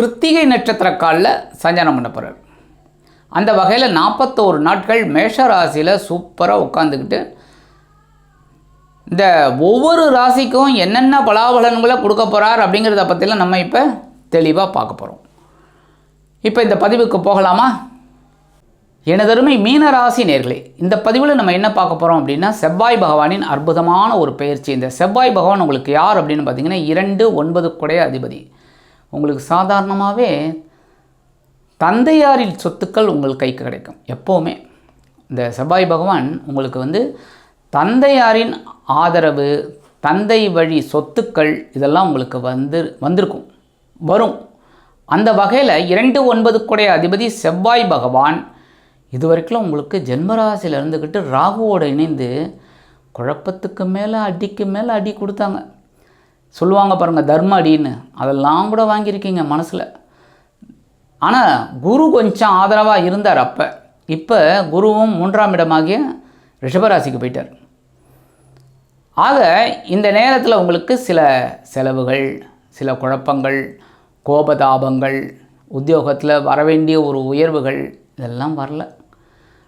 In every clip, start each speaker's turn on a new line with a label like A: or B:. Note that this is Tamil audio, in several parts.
A: கிருத்திகை நட்சத்திர காலில் சஞ்சாரம் பண்ண போகிறார் அந்த வகையில் நாற்பத்தோரு நாட்கள் மேஷ ராசியில் சூப்பராக உட்காந்துக்கிட்டு இந்த ஒவ்வொரு ராசிக்கும் என்னென்ன பலாபலன்களை கொடுக்க போகிறார் அப்படிங்கிறத பற்றிலாம் நம்ம இப்போ தெளிவாக பார்க்க போகிறோம் இப்போ இந்த பதிவுக்கு போகலாமா? எனதருமை மீன ராசி நேர்களே இந்த பதிவில் நம்ம என்ன பார்க்க போகிறோம் அப்படின்னா செவ்வாய் பகவானின் அற்புதமான ஒரு பயிற்சி. இந்த செவ்வாய் பகவான் உங்களுக்கு யார் அப்படின்னு பார்த்தீங்கன்னா இரண்டு ஒன்பது குடைய அதிபதி. உங்களுக்கு சாதாரணமாகவே தந்தையாரின் சொத்துக்கள் உங்கள் கைக்கு கிடைக்கும். எப்போவுமே. இந்த செவ்வாய் பகவான் உங்களுக்கு வந்து தந்தையாரின் ஆதரவு தந்தை வழி சொத்துக்கள் இதெல்லாம் உங்களுக்கு வந்து வந்திருக்கும். வரும். அந்த வகையில் இரண்டு ஒன்பது குடைய அதிபதி செவ்வாய் பகவான் இது வரைக்கும் உங்களுக்கு ஜென்மராசியில் இருந்துக்கிட்டு ராகுவோடு இணைந்து குழப்பத்துக்கு மேலே அடிக்கு மேலே அடி கொடுத்தாங்க. சொல்லுவாங்க பாருங்கள் தர்ம அடின்னு. அதெல்லாம் கூட வாங்கியிருக்கீங்க மனசில். ஆனால் குரு கொஞ்சம் ஆதரவாக இருந்தார் அப்போ. இப்போ குருவும் மூன்றாம் இடமாகிய ரிஷபராசிக்கு போயிட்டார். ஆக இந்த நேரத்தில் உங்களுக்கு சில செலவுகள் சில குழப்பங்கள் கோபதாபங்கள் உத்தியோகத்தில் வரவேண்டிய ஒரு உயர்வுகள் இதெல்லாம் வரல.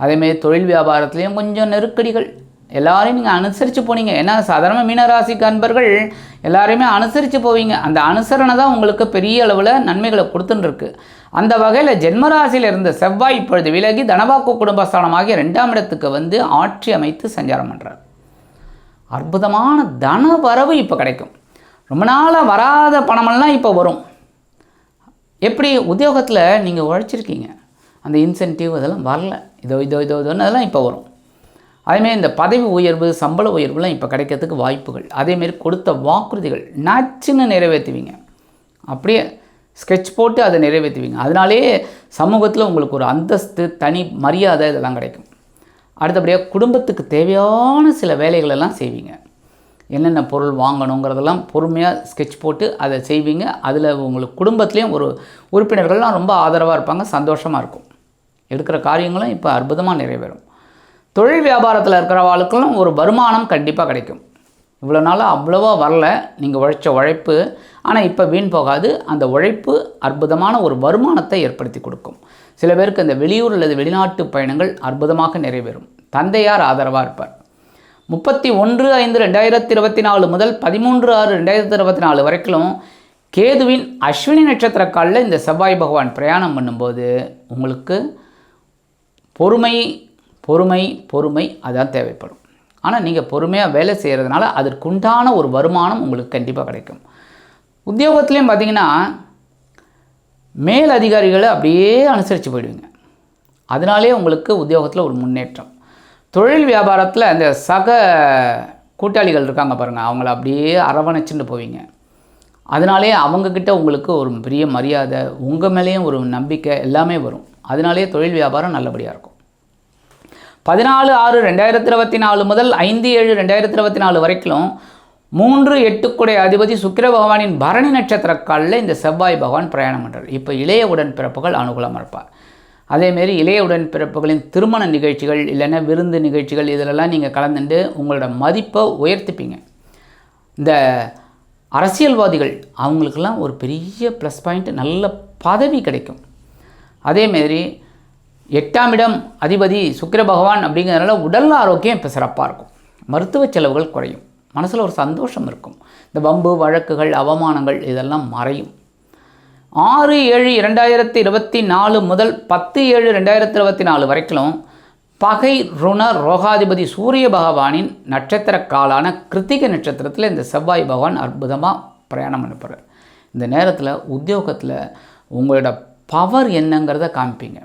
A: அதேமாரி தொழில் வியாபாரத்துலேயும் கொஞ்சம் நெருக்கடிகள். எல்லாரையும் நீங்கள் அனுசரித்து போனீங்க. ஏன்னா சாதாரண மீனராசிக்கு அன்பர்கள் எல்லாரையுமே அனுசரித்து போவீங்க. அந்த அனுசரணை தான் உங்களுக்கு பெரிய அளவில் நன்மைகளை கொடுத்துட்டுருக்கு அந்த வகையில் ஜென்மராசியில் இருந்த செவ்வாய் இப்பொழுது விலகி தனவாக்கு குடும்பஸ்தானமாகிய ரெண்டாம் இடத்துக்கு வந்து ஆட்சி அமைத்து சஞ்சாரம் பண்ணுறார் அற்புதமான தன வரவு இப்போ கிடைக்கும். ரொம்ப நாளாக வராத பணமெல்லாம் இப்போ வரும். எப்படி? உத்தியோகத்தில் நீங்கள் உழைச்சிருக்கீங்க. அந்த இன்சென்டிவ் அதெல்லாம் வரல. இதோ இதோ இதோ இதோன்னு அதெல்லாம் இப்போ வரும். அதேமாரி இந்த பதவி உயர்வு சம்பள உயர்வுலாம் இப்போ கிடைக்கிறதுக்கு வாய்ப்புகள். அதேமாரி கொடுத்த வாக்குறுதிகள் நச்சுன்னு நிறைவேற்றுவீங்க. அப்படியே ஸ்கெட்ச் போட்டு அதை நிறைவேற்றுவீங்க. அதனாலே சமூகத்தில் உங்களுக்கு ஒரு அந்தஸ்து தனி மரியாதை இதெல்லாம் கிடைக்கும். அடுத்தபடியாக குடும்பத்துக்கு தேவையான சில வேலைகளெல்லாம் செய்வீங்க. என்னென்ன பொருள் வாங்கணுங்கிறதெல்லாம் பொறுமையாக ஸ்கெட்ச் போட்டு அதை செய்வீங்க. அதில் உங்களுக்கு குடும்பத்துலேயும் ஒரு உறுப்பினர்கள்லாம் ரொம்ப ஆதரவாக இருப்பாங்க சந்தோஷமாக இருக்கும். எடுக்கிற காரியங்களும் இப்போ அற்புதமாக நிறைவேறும். தொழில் வியாபாரத்தில் இருக்கிறவாளுக்கும் ஒரு வருமானம் கண்டிப்பாக கிடைக்கும். இவ்வளோ நாளாக அவ்வளோவா வரல. நீங்கள் உழைச்ச உழைப்பு. ஆனால் இப்போ வீண் போகாது. அந்த உழைப்பு அற்புதமான ஒரு வருமானத்தை ஏற்படுத்தி கொடுக்கும். சில பேருக்கு இந்த வெளியூர் அல்லது வெளிநாட்டு பயணங்கள் அற்புதமாக நிறைவேறும். தந்தையார் ஆதரவாக இருப்பார். முப்பத்தி ஒன்று ஐந்து ரெண்டாயிரத்தி இருபத்தி நாலு முதல் பதிமூன்று ஆறு ரெண்டாயிரத்தி இருபத்தி நாலு வரைக்கும் கேதுவின் அஸ்வினி நட்சத்திர காலில் இந்த செவ்வாய் பகவான் பிரயாணம் பண்ணும்போது உங்களுக்கு பொறுமை பொறுமை பொறுமை அதான் தேவைப்படும். ஆனால் நீங்கள் பொறுமையாக வேலை செய்கிறதுனால அதற்குண்டான ஒரு வருமானம் உங்களுக்கு கண்டிப்பாக கிடைக்கும். உத்தியோகத்துலேயும் பார்த்தீங்கன்னா மேல் அதிகாரிகளை அப்படியே அனுசரித்து போயிடுவீங்க. அதனாலே உங்களுக்கு உத்தியோகத்தில் ஒரு முன்னேற்றம். தொழில் வியாபாரத்தில் அந்த சக கூட்டாளிகள் இருக்காங்க பாருங்கள் அவங்கள அப்படியே அரவணைச்சுட்டு போவீங்க. அதனாலே அவங்கக்கிட்ட உங்களுக்கு ஒரு பெரிய மரியாதை உங்கள் மேலேயும் ஒரு நம்பிக்கை எல்லாமே வரும். அதனாலே தொழில் வியாபாரம் நல்லபடியாக இருக்கும். பதினாலு ஆறு ரெண்டாயிரத்தி இருபத்தி நாலு முதல் ஐந்து ஏழு ரெண்டாயிரத்தி இருபத்தி நாலு வரைக்கும் மூன்று எட்டுக்குடைய அதிபதி சுக்கிர பகவானின் பரணி நட்சத்திர காலில் இந்த செவ்வாய் பகவான் பிரயாணம் பண்ணுறார் இப்போ இளைய உடன்பிறப்புகள் அனுகூலமாக இருப்பார். அதேமாரி இளைய உடன்பிறப்புகளின் திருமண நிகழ்ச்சிகள் இல்லைன்னா விருந்து நிகழ்ச்சிகள் இதிலெல்லாம் நீங்கள் கலந்துட்டு உங்களோட மதிப்பை உயர்த்திப்பீங்க. இந்த அரசியல்வாதிகள் அவங்களுக்கெல்லாம் ஒரு பெரிய ப்ளஸ் பாயிண்ட் நல்ல பதவி கிடைக்கும். அதேமாரி எட்டாம் இடம் அதிபதி சுக்கிர பகவான் அப்படிங்கிறதுனால உடல் ஆரோக்கியம் இப்போ சிறப்பாக இருக்கும். மருத்துவ செலவுகள் குறையும். மனசில் ஒரு சந்தோஷம் இருக்கும். இந்த வம்பு வழக்குகள் அவமானங்கள் இதெல்லாம் மறையும். ஆறு ஏழு இரண்டாயிரத்தி இருபத்தி நாலு முதல் பத்து ஏழு ரெண்டாயிரத்தி இருபத்தி நாலு வரைக்கும் பகை ருண ரோகாதிபதி சூரிய பகவானின் நட்சத்திர காலான கிருத்திகை நட்சத்திரத்தில் இந்த செவ்வாய் பகவான் அற்புதமாக பிரயாணம் அனுப்புகிறார் இந்த நேரத்தில் உத்தியோகத்தில் உங்களோட பவர் என்னங்கிறத காமிப்பீங்க.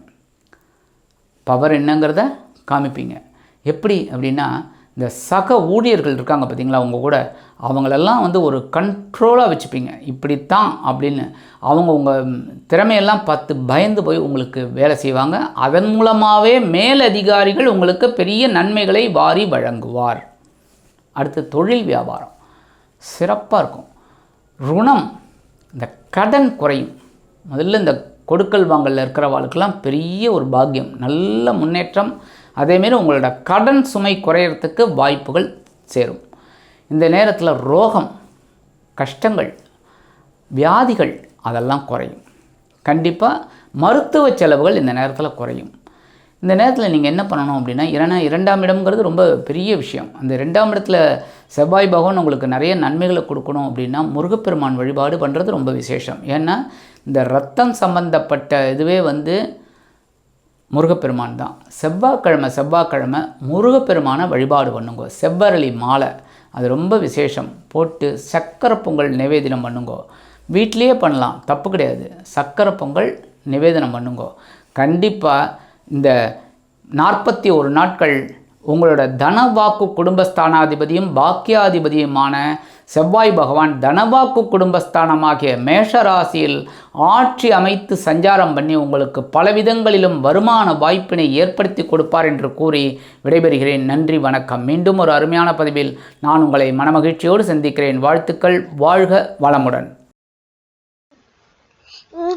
A: பவர் என்னங்கிறத காமிப்பீங்க. எப்படி அப்படின்னா இந்த சக ஊழியர்கள் இருக்காங்க பார்த்தீங்களா அவங்க கூட அவங்களெல்லாம் வந்து ஒரு கண்ட்ரோலாக வச்சுப்பீங்க. இப்படித்தான் அப்படின்னு அவங்க உங்கள் திறமையெல்லாம் பார்த்து பயந்து போய் உங்களுக்கு வேலை செய்வாங்க. அதன் மூலமாகவே மேலதிகாரிகள் உங்களுக்கு பெரிய நன்மைகளை வாரி வழங்குவார். அடுத்து தொழில் வியாபாரம். சிறப்பாக இருக்கும். ருணம் இந்த கடன் குறையும். முதல்ல இந்த கொடுக்கல் வாங்கலில் இருக்கிறவாளுக்கெல்லாம் பெரிய ஒரு பாக்கியம் நல்ல முன்னேற்றம். அதேமாரி உங்களோட கடன் சுமை குறையிறதுக்கு வாய்ப்புகள் சேரும். இந்த நேரத்தில் ரோகம் கஷ்டங்கள் வியாதிகள் அதெல்லாம் குறையும். கண்டிப்பாக மருத்துவ செலவுகள் இந்த நேரத்தில் குறையும். இந்த நேரத்தில் நீங்கள் என்ன பண்ணணும் அப்படின்னா ஏன்னா இரண்டாம் இடம்ங்கிறது ரொம்ப பெரிய விஷயம். அந்த ரெண்டாம் இடத்துல செவ்வாய் பகவான் உங்களுக்கு நிறைய நன்மைகளை கொடுக்கணும் அப்படின்னா முருகப்பெருமான் வழிபாடு பண்ணுறது ரொம்ப விசேஷம். ஏன்னா இந்த ரத்தம் சம்பந்தப்பட்ட இதுவே வந்து முருகப்பெருமான் தான். செவ்வாய்க்கிழமை செவ்வாய்க்கிழமை முருகப்பெருமானை வழிபாடு பண்ணுங்க. செவ்வரளி மாலை அது ரொம்ப விசேஷம். போட்டு சக்கரை பொங்கல் நிவேதனம் பண்ணுங்க. வீட்லேயே பண்ணலாம் தப்பு கிடையாது. சக்கரை பொங்கல் நிவேதனம் பண்ணுங்க. கண்டிப்பாக இந்த நாற்பத்தி ஒரு நாட்கள் உங்களோட தனவாக்கு குடும்பஸ்தானாதிபதியும் பாக்கியாதிபதியுமான செவ்வாய் பகவான் தனவாக்கு குடும்பஸ்தானமாகிய மேஷ ராசியில் ஆட்சி அமைத்து சஞ்சாரம் பண்ணி உங்களுக்கு பலவிதங்களிலும் வருமான வாய்ப்பினை ஏற்படுத்தி கொடுப்பார் என்று கூறி விடைபெறுகிறேன். நன்றி வணக்கம். மீண்டும் ஒரு அருமையான பதிவில் நான் உங்களை மனமகிழ்ச்சியோடு சந்திக்கிறேன். வாழ்த்துக்கள். வாழ்க வளமுடன்.